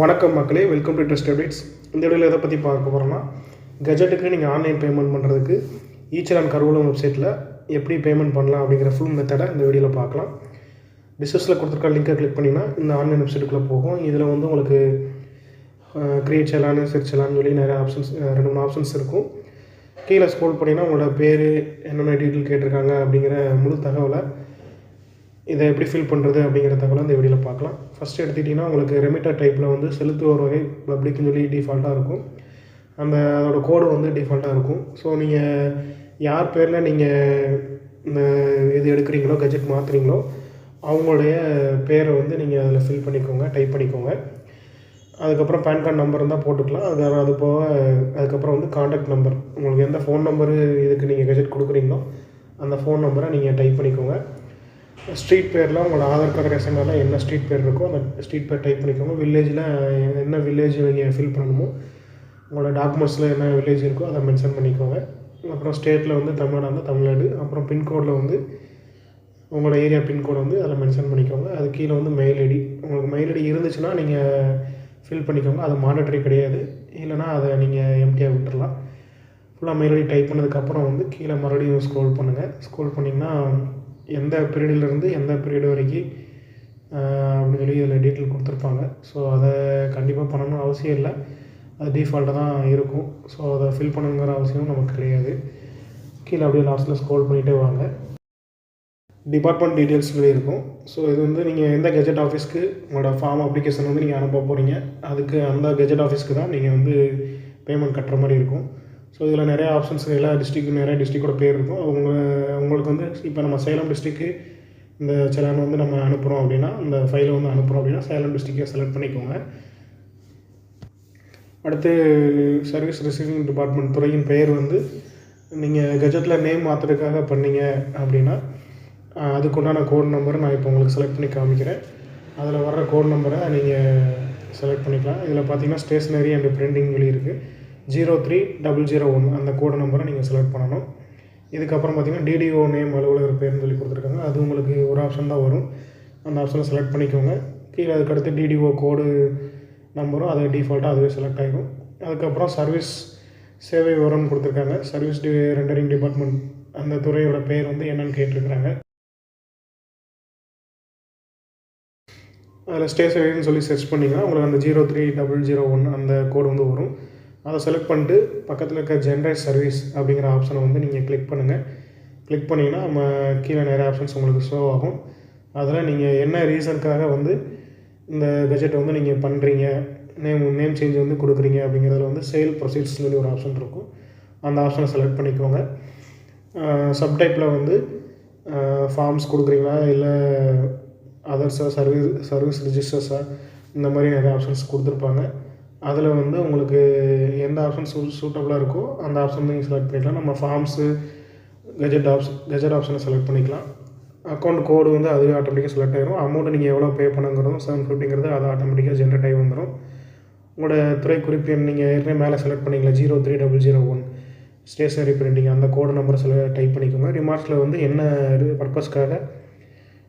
வணக்கம் மக்களே welcome to ட்ரெஸ்ட் updates இந்த வீடியோவில் எதை பற்றி பார்க்க போகிறோம்னா கெஜெட்டுக்கு நீங்கள் ஆன்லைன் பேமெண்ட் பண்ணுறதுக்கு ஈச்சலான் கருவூலம் வெப்சைட்டில் எப்படி பேமெண்ட் பண்ணலாம் அப்படிங்கிற ஃபுல் மெத்தடை இந்த வீடியோவில் பார்க்கலாம். டிஸ்கஸில் கொடுத்துருக்க லிங்கை கிளிக் பண்ணிங்கன்னா இந்த ஆன்லைன் வெப்சைட்டுக்குள்ளே போகும். இதில் வந்து உங்களுக்கு க்ரியேட் செலான் செர்ச் சொல்லி நிறைய ஆப்ஷன்ஸ் ரெண்டு மூணு ஆப்ஷன்ஸ் இருக்கும். கீழே ஸ்க்ரோல் பண்ணிங்கன்னா உங்களோட பேர் என்னென்ன டீட்டெயில் கேட்டிருக்காங்க அப்படிங்கிற முழு தகவலை இதை எப்படி ஃபில் பண்ணுறது அப்படிங்கிற தகவலை இந்த வீடியோவில் பார்க்கலாம். ஃபஸ்ட்டு எடுத்துக்கிட்டிங்கன்னா உங்களுக்கு ரெமிட்டர் டைப்பில் வந்து செலுத்துவோர் வகை பப்ளிக்னு சொல்லி டிஃபால்ட்டாக இருக்கும். அந்த அதோட கோடு வந்து டிஃபால்ட்டாக இருக்கும். ஸோ நீங்கள் யார் பேரில் நீங்கள் இந்த இது எடுக்கிறீங்களோ கஜெட் மாற்றுறீங்களோ அவங்களுடைய பேரை வந்து நீங்கள் அதில் ஃபில் பண்ணிக்கோங்க டைப் பண்ணிக்கோங்க. அதுக்கப்புறம் பேன் கார்டு நம்பர் இருந்தால் போட்டுக்கலாம். அது அது போக அதுக்கப்புறம் வந்து காண்டாக்ட் நம்பர் உங்களுக்கு எந்த ஃபோன் நம்பரு இதுக்கு நீங்கள் கஜெட் கொடுக்குறீங்களோ அந்த ஃபோன் நம்பரை நீங்கள் டைப் பண்ணிக்கோங்க. ஸ்ட்ரீட் பேரில் உங்களோட ஆதார் கார்டு ரேஷன் கார்டில் என்ன ஸ்ட்ரீட் பேர் இருக்கோ அந்த ஸ்ட்ரீட் பேர் டைப் பண்ணிக்கோங்க. வில்லேஜில் என்ன வில்லேஜ் நீங்கள் ஃபில் பண்ணணுமோ உங்களோட டாக்குமெண்ட்ஸில் என்ன வில்லேஜ் இருக்கோ அதை மென்ஷன் பண்ணிக்கோங்க. அப்புறம் ஸ்டேட்டில் வந்து தமிழ்நாடு வந்து தமிழ்நாடு. அப்புறம் பின்கோடில் வந்து உங்களோட ஏரியா பின்கோடு வந்து அதில் மென்ஷன் பண்ணிக்கோங்க. அது கீழே வந்து மெயில் ஐடி உங்களுக்கு மெயில் ஐடி இருந்துச்சுன்னா நீங்கள் ஃபில் பண்ணிக்கோங்க. அது மாண்டட்ரி கிடையாது. இல்லைனா அதை நீங்கள் எம்டியாக விட்டுடலாம் ஃபுல்லாக மெயில் ஐடி டைப் பண்ணதுக்கப்புறம் வந்து கீழே மறுபடியும் ஸ்க்ரோல் பண்ணுங்கள் ஸ்க்ரோல் பண்ணிங்கன்னா எந்த பீரியட்லேருந்து எந்த பீரியட் வரைக்கும் அப்படின்னு சொல்லி இதில் டீட்டெயில் கொடுத்துருப்பாங்க. ஸோ அதை கண்டிப்பாக பண்ணணும்னு அவசியம் இல்லை. அது டிஃபால்ட்டாக தான் இருக்கும். ஸோ அதை ஃபில் பண்ணணுங்கிற அவசியம் நமக்கு கிடையாது. கீழே அப்படியே லாஸ்ட்டில் ஸ்க்ரோல் பண்ணிகிட்டே வாங்க. டிபார்ட்மெண்ட் டீட்டெயில்ஸ் சொல்லி இருக்கும். ஸோ இது வந்து நீங்கள் எந்த கெஜெட் ஆஃபீஸ்க்கு உங்களோட ஃபார்ம் அப்ளிகேஷன் வந்து நீங்கள் அனுப்ப போகிறீங்க அதுக்கு அந்த கெஜெட் ஆஃபீஸ்க்கு தான் நீங்கள் வந்து பேமெண்ட் கட்டுற மாதிரி இருக்கும். ஸோ இதில் நிறையா ஆப்ஷன்ஸ் எல்லா டிஸ்ட்ரிக்கும் நிறையா டிஸ்ட்ரிக்டோட பேர் இருக்கும். அவங்க உங்களுக்கு வந்து இப்போ நம்ம சேலம் டிஸ்ட்ரிக்கு இந்த செலான் வந்து நம்ம அனுப்புகிறோம் அப்படின்னா இந்த ஃபைலை வந்து அனுப்புகிறோம் அப்படின்னா சேலம் டிஸ்ட்ரிக்கை செலக்ட் பண்ணிக்கோங்க. அடுத்து சர்வீஸ் ரிசீவிங் டிபார்ட்மெண்ட் துறையின் பெயர் வந்து நீங்கள் கெஜெட்டில் நேம் மாற்றுறதுக்காக பண்ணீங்க அப்படின்னா அதுக்குண்டான கோட் நம்பரை நான் இப்போ உங்களுக்கு செலக்ட் பண்ணி காமிக்கிறேன். அதில் வர்ற கோட் நம்பரை நீங்கள் செலக்ட் பண்ணிக்கலாம். இதில் பார்த்தீங்கன்னா ஸ்டேஷ்னரி அண்ட் பிரிண்டிங் சொல்லி இருக்குது zero three double zero one அந்த கோடு நம்பரை நீங்கள் செலக்ட் பண்ணணும். இதுக்கப்புறம் பார்த்தீங்கன்னா டிடிஓ நேம் அலுவலகர் பேர்னு சொல்லி கொடுத்துருக்காங்க. அது உங்களுக்கு ஒரு ஆப்ஷன் தான் வரும். அந்த ஆப்ஷனை செலக்ட் பண்ணிக்கோங்க. கீழே அதுக்கடுத்து டிடிஓ கோடு நம்பரும் அது டிஃபால்ட்டாக அதுவே செலக்ட் ஆகிடும் அதுக்கப்புறம் சர்வீஸ் சேவை விவரம் கொடுத்துருக்காங்க. சர்வீஸ் டி ரெண்டரிங் டிபார்ட்மெண்ட் அந்த துறையோட பேர் வந்து என்னென்னு கேட்டிருக்கிறாங்க. அதில் ஸ்டே சேவைன்னு சொல்லி சர்ச் பண்ணிங்கன்னா உங்களுக்கு அந்த zero three double zero one அந்த கோடு வந்து வரும். அதை செலக்ட் பண்ணிட்டு பக்கத்தில் இருக்க ஜென்ரேட் சர்வீஸ் அப்படிங்கிற ஆப்ஷனை வந்து நீங்கள் கிளிக் பண்ணுங்கள் கிளிக் பண்ணிங்கன்னா நம்ம கீழே நிறைய ஆப்ஷன்ஸ் உங்களுக்கு ஷோ ஆகும். அதில் நீங்கள் என்ன ரீசனுக்காக வந்து இந்த கஜெட்டை வந்து நீங்கள் பண்ணுறீங்க நேம் நேம் சேஞ்ச் வந்து கொடுக்குறீங்க அப்படிங்கிறதுல வந்து சேல் ப்ரொசீட்ஸ் சொல்லி ஒரு ஆப்ஷன் இருக்கும். அந்த ஆப்ஷனை செலக்ட் பண்ணிக்கோங்க. சப்டைப்பில் வந்து ஃபார்ம்ஸ் கொடுக்குறீங்களா? இல்லை அதர்ஸாக சர்வீஸ் சர்வீஸ் ரிஜிஸ்டர்ஸாக இந்த மாதிரி நிறைய ஆப்ஷன்ஸ் கொடுத்துருப்பாங்க. அதில் வந்து உங்களுக்கு எந்த ஆப்ஷன் சூ சூட்டபுளாக இருக்கோ அந்த ஆப்ஷன் நீங்கள் செலக்ட் பண்ணிக்கலாம். நம்ம ஃபார்ம்ஸு கெஜெட் ஆப்ஷன் கெஜெட் ஆப்ஷனை செலக்ட் பண்ணிக்கலாம். அக்கௌண்ட் கோடு வந்து அதுவே ஆட்டோமேட்டிக்காக செலக்ட் ஆகிரும் அமௌண்ட்டு நீங்கள் எவ்வளோ பே பண்ணுங்கிறதும் செவன் ஃபிஃப்டிங்கிறது அது ஆட்டோமேட்டிக்காக ஜென்ரேட் ஆகி வந்துடும் உங்களோட துறை குறிப்பு எண் நீங்கள் ஏற்கனவே மேலே செலக்ட் பண்ணிங்களா zero three double zero one stationery printing அந்த கோடு நம்பரை செல டைப் பண்ணிக்கோங்க. ரிமார்க்ஸில் வந்து என்ன பர்பஸ்க்காக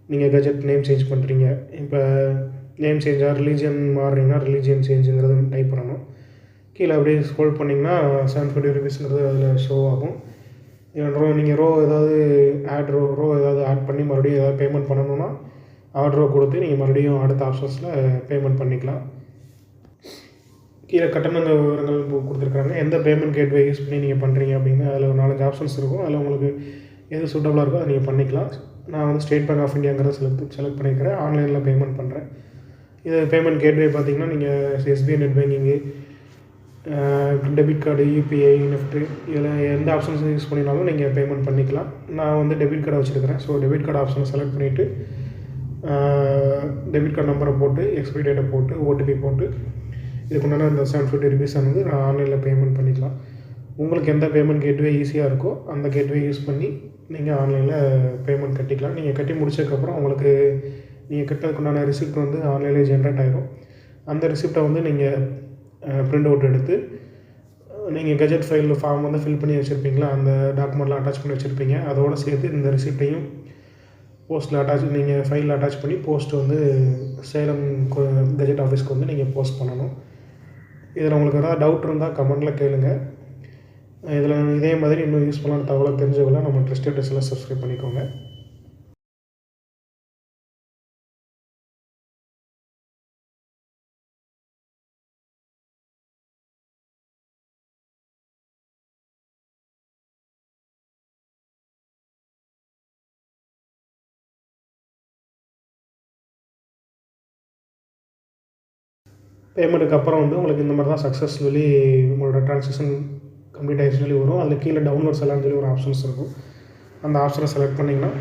நீங்கள் கெஜெட் நேம் சேஞ்ச் பண்ணுறீங்க இப்போ நேம் சேஞ்சாக ரிலீஜியன் மாறினீங்கன்னா ரிலீஜியன் சேஞ்சுங்கிறது டைப் பண்ணணும். கீழே அப்படியே ஸ்க்ரோல் பண்ணிங்கன்னா செவன் ஃபிஃப்டி ருபீஸ்ங்கிறது அதில் ஷோ ஆகும். ரோ நீங்கள் ரோ ஏதாவது ஆட் ரோ ரோ ஏதாவது ஆட் பண்ணி மறுபடியும் ஏதாவது பேமெண்ட் பண்ணணுன்னா ஆர்டரோ கொடுத்து நீங்கள் மறுபடியும் அடுத்த ஆப்ஷன்ஸில் பேமெண்ட் பண்ணிக்கலாம். கீழே கட்டணங்கள் விவரங்கள் கொடுத்துருக்காங்க எந்த பேமெண்ட் கேட்வே யூஸ் பண்ணி நீங்கள் பண்ணுறீங்க அப்படின்னு அதில் ஒரு நாலஞ்சு ஆப்ஷன்ஸ் இருக்கும். அதில் உங்களுக்கு எது சூட்டபுளாக இருக்கோ அதை நீங்கள் பண்ணிக்கலாம். நான் வந்து ஸ்டேட் பேங்க் ஆஃப் இந்தியாங்கிறத செலக்ட் செலக்ட் பண்ணிக்கிறேன். ஆன்லைனில் பேமெண்ட் பண்ணுறேன் இது பேமெண்ட் கேட்வே பார்த்தீங்கன்னா நீங்கள் SBI net banking debit card UPI NEFT இதில் எந்த ஆப்ஷன்ஸ் யூஸ் பண்ணினாலும் நீங்கள் பேமெண்ட் பண்ணிக்கலாம். நான் வந்து டெபிட் கார்டை வச்சுருக்கிறேன். ஸோ டெபிட் கார்டு ஆப்ஷனை செலக்ட் பண்ணிவிட்டு டெபிட் கார்டு நம்பரை போட்டு எக்ஸ்பைரி டேட்டை போட்டு ஓடிபி போட்டு இதுக்குண்டான இந்த செவன் ஃபிஃப்டி ருபீஸ் வந்து நான் ஆன்லைனில் பேமெண்ட் பண்ணிக்கலாம். உங்களுக்கு எந்த பேமெண்ட் கேட்வே ஈஸியாக இருக்கோ அந்த கேட்வே யூஸ் பண்ணி நீங்கள் ஆன்லைனில் பேமெண்ட் கட்டிக்கலாம். நீங்கள் கட்டி முடிச்சதுக்கப்புறம் உங்களுக்கு நீங்கள் கட்டுறதுக்குண்டான ரிசிப்ட் வந்து ஆன்லைனில் ஜென்ரேட் ஆகிடும் அந்த ரிசிப்டை வந்து நீங்கள் ப்ரிண்ட் அவுட் எடுத்து நீங்கள் கெஜெட் ஃபைல் ஃபார்ம் வந்து ஃபில் பண்ணி வச்சுருப்பீங்களா? அந்த டாக்குமெண்ட்லாம் அட்டாச் பண்ணி வச்சுருப்பீங்க. அதோடு சேர்த்து இந்த ரிசிப்டையும் போஸ்ட்டில் அட்டாச் நீங்கள் ஃபைலில் அட்டாச் பண்ணி போஸ்ட் வந்து சேலம் கெஜெட் ஆஃபீஸ்க்கு வந்து நீங்கள் போஸ்ட் பண்ணணும். இதில் உங்களுக்கு ஏதாவது டவுட் இருந்தால் கமெண்ட்டில் கேளுங்க. இதில் இதே மாதிரி இன்னும் யூஸ்ஃபுல்லான தகவலை தெரிஞ்சுக்கலாம் நம்ம ட்ரெஸ்டட் டெஸ்ட்டில் சப்ஸ்கிரைப் பண்ணிக்கோங்க. பேமெண்ட்டுக்கு அப்புறம் வந்து உங்களுக்கு இந்த மாதிரி தான் சக்ஸஸ்ஃபுல்லி உங்களோட ட்ரான்சாக்ஷன் கம்ப்ளீட் ஆகிடுச்சு சொல்லி வரும். அதில் கீழே டவுன்லோட் எல்லாம் சொல்லி ஒரு ஆப்ஷன்ஸ் இருக்கும். அந்த ஆப்ஷனை செலக்ட் பண்ணிங்கன்னா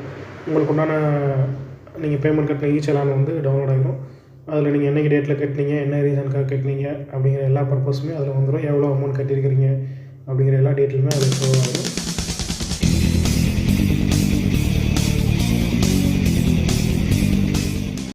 உங்களுக்கு உண்டான நீங்கள் பேமெண்ட் கட்டின ஈச் செலான் வந்து டவுன்லோட் ஆகிடும் அதில் நீங்கள் என்றைக்கு டேட்டில் கட்டினீங்க என்ன ரீசனுக்காக கட்டினீங்க அப்படிங்கிற எல்லா பர்பஸுமே அதில் வந்துடும் எவ்வளோ அமௌண்ட் கட்டியிருக்கிறீங்க அப்படிங்கிற எல்லா டீட்டெயிலுமே அதில் ஷோ ஆகும்.